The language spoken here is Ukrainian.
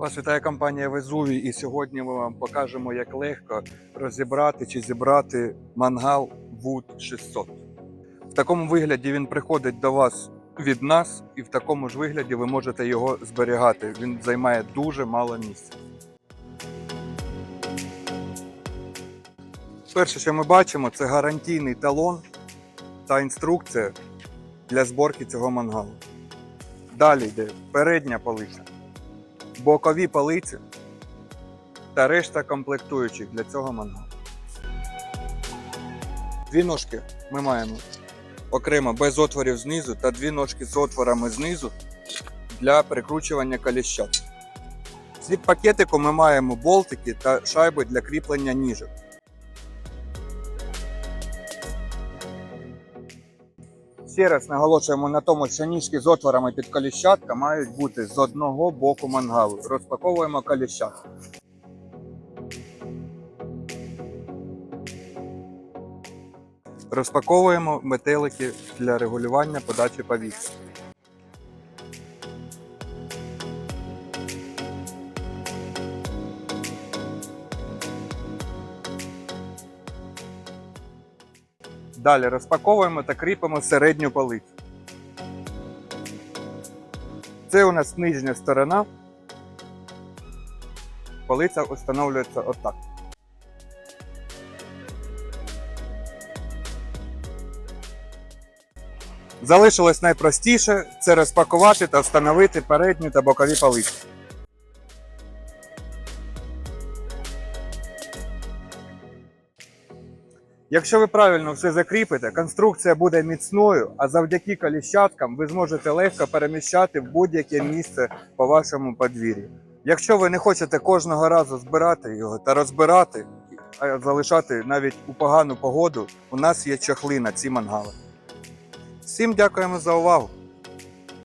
Вас вітає компанія Везувій, і сьогодні ми вам покажемо, як легко розібрати чи зібрати мангал Wood 600. В такому вигляді він приходить до вас від нас, і в такому ж вигляді ви можете його зберігати. Він займає дуже мало місця. Перше, що ми бачимо, це гарантійний талон та інструкція для зборки цього мангалу. Далі йде передня полиця, бокові полиці та решта комплектуючих для цього мангалу. Дві ножки ми маємо окремо без отворів знизу та дві ножки з отворами знизу для прикручування коліщат. Слід пакетику ми маємо болтики та шайби для кріплення ніжок. Ще раз наголошуємо на тому, що ніжки з отворами під коліщатка мають бути з одного боку мангалу. Розпаковуємо коліщатку. Розпаковуємо метелики для регулювання подачі повітря. Далі розпаковуємо та кріпимо середню полицю. Це у нас нижня сторона. Полиця встановлюється отак. Залишилось найпростіше це розпакувати та встановити передні та бокові полиці. Якщо ви правильно все закріпите, конструкція буде міцною, а завдяки коліщаткам ви зможете легко переміщати в будь-яке місце по вашому подвір'ю. Якщо ви не хочете кожного разу збирати його та розбирати, а залишати навіть у погану погоду, у нас є чахли на ці мангали. Всім дякуємо за увагу!